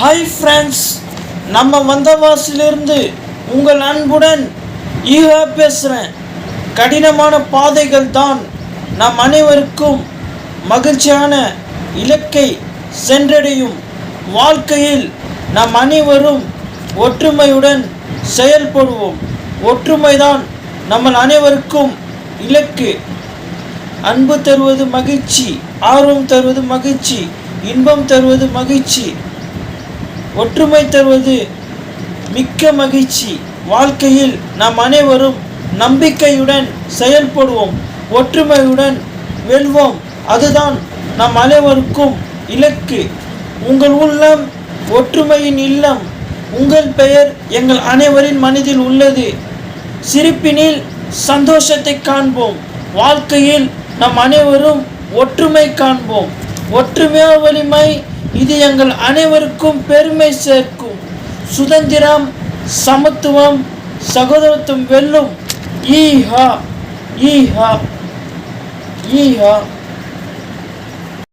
Hi friends நம்ம வந்தவாசிலிருந்து உங்கள் அன்புடன் ஈகா பேசுகிறேன் கடினமான பாதைகள் தான் நம் அனைவருக்கும் மகிழ்ச்சியான இலக்கை சென்றடையும். வாழ்க்கையில் நம் அனைவரும் ஒற்றுமையுடன் செயல்படுவோம். ஒற்றுமைதான் நம்ம அனைவருக்கும் இலக்கு. அன்பு தருவது மகிழ்ச்சி ஆர்வம் தருவது மகிழ்ச்சி இன்பம் தருவது மகிழ்ச்சி. ஒற்றுமை தருவது மிக்க மகிழ்ச்சி. வாழ்க்கையில் நாம் அனைவரும் நம்பிக்கையுடன் செயல்படுவோம் ஒற்றுமையுடன் வெல்வோம். அதுதான் நம் அனைவருக்கும் இலக்கு. உங்கள் உள்ளம் ஒற்றுமையின் இல்லம். உங்கள் பெயர் எங்கள் அனைவரின் மனதில் உள்ளது. சிரிப்பினில் சந்தோஷத்தை காண்போம். வாழ்க்கையில் நம் அனைவரும் ஒற்றுமை காண்போம். ஒற்றுமையா வலிமை இது எங்கள் அனைவருக்கும் பெருமை சேர்க்கும். சுதந்திரம் சமத்துவம் சகோதரத்துவம் வெல்லும். ஈஹா ஈஹா ஈஹா.